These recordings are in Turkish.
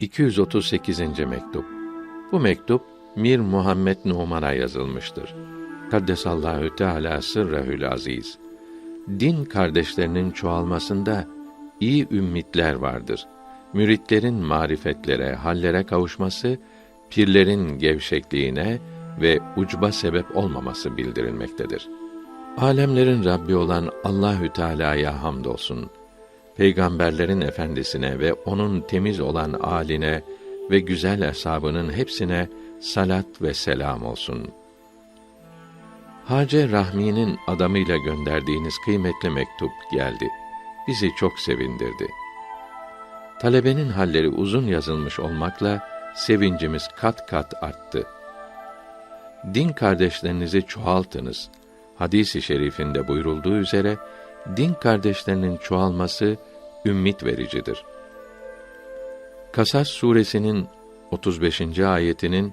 238. mektup. Bu mektup Mir Muhammed Numan'a yazılmıştır. Kaddesallahu Teala sırrehül aziz. Din kardeşlerinin çoğalmasında iyi ümmitler vardır. Müritlerin marifetlere, hallere kavuşması, pirlerin gevşekliğine ve ucba sebep olmaması bildirilmektedir. Alemlerin Rabbi olan Allahü Teala'ya hamdolsun. Peygamberlerin efendisine ve onun temiz olan aline ve güzel hesabının hepsine salat ve selam olsun. Hace Rahmi'nin adamıyla gönderdiğiniz kıymetli mektup geldi. Bizi çok sevindirdi. Talebenin halleri uzun yazılmış olmakla sevincimiz kat kat arttı. Din kardeşlerinizi çoğaltınız. Hadisi şerifinde buyurulduğu üzere din kardeşlerinin çoğalması ümmit vericidir. Kasas suresinin 35. ayetinin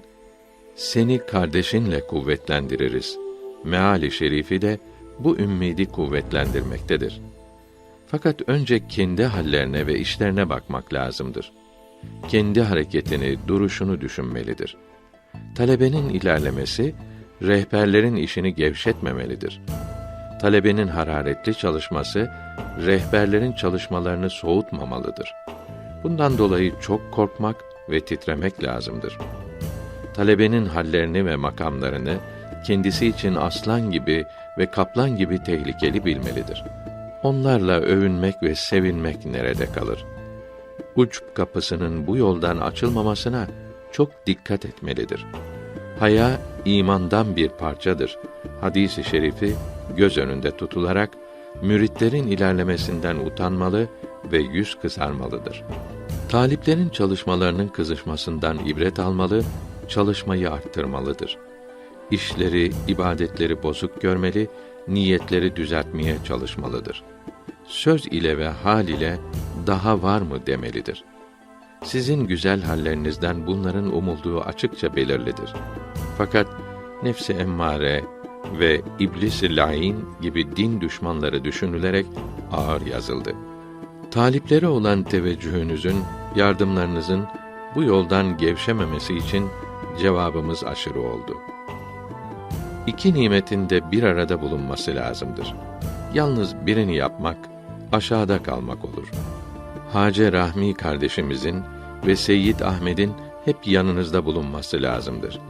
seni kardeşinle kuvvetlendiririz. Meali şerifi de bu ümmidi kuvvetlendirmektedir. Fakat önce kendi hallerine ve işlerine bakmak lazımdır. Kendi hareketini, duruşunu düşünmelidir. Talebenin ilerlemesi, rehberlerin işini gevşetmemelidir. Talebenin hararetli çalışması, rehberlerin çalışmalarını soğutmamalıdır. Bundan dolayı çok korkmak ve titremek lazımdır. Talebenin hallerini ve makamlarını kendisi için aslan gibi ve kaplan gibi tehlikeli bilmelidir. Onlarla övünmek ve sevinmek nerede kalır? Uçp kapısının bu yoldan açılmamasına çok dikkat etmelidir. Haya imandan bir parçadır. Hadisi şerifi göz önünde tutularak müritlerin ilerlemesinden utanmalı ve yüz kızarmalıdır. Taliplerin çalışmalarının kızışmasından ibret almalı, çalışmayı arttırmalıdır. İşleri, ibadetleri bozuk görmeli, niyetleri düzeltmeye çalışmalıdır. Söz ile ve hal ile daha var mı demelidir. Sizin güzel hallerinizden bunların umulduğu açıkça belirlidir. Fakat nefsi emmare ve iblis-i lain gibi din düşmanları düşünülerek ağır yazıldı. Talipleri olan teveccühünüzün, yardımlarınızın bu yoldan gevşememesi için cevabımız aşırı oldu. İki nimetin de bir arada bulunması lazımdır. Yalnız birini yapmak, aşağıda kalmak olur. Hace Rahmi kardeşimizin ve Seyyid Ahmet'in hep yanınızda bulunması lazımdır.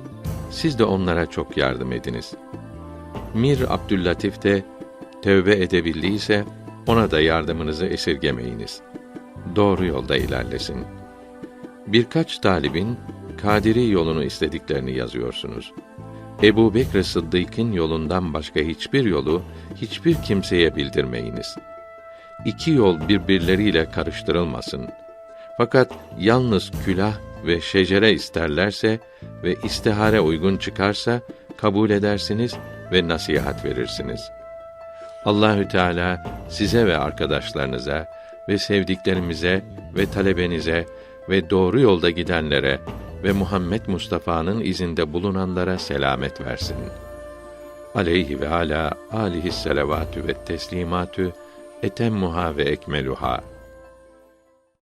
Siz de onlara çok yardım ediniz. Mir Abdüllatif de tövbe edebildiyse ona da yardımınızı esirgemeyiniz. Doğru yolda ilerlesin. Birkaç talibin Kadiri yolunu istediklerini yazıyorsunuz. Ebu Bekr Sıddık'ın yolundan başka hiçbir yolu hiçbir kimseye bildirmeyiniz. İki yol birbirleriyle karıştırılmasın. Fakat yalnız külah ve şecere isterlerse ve istihare uygun çıkarsa kabul edersiniz ve nasihat verirsiniz. Allahü Teala size ve arkadaşlarınıza ve sevdiklerimize ve talebenize ve doğru yolda gidenlere ve Muhammed Mustafa'nın izinde bulunanlara selamet versin. Aleyhi ve ala alihi selavatü ve teslimatü etemmuha ve ekmeluha.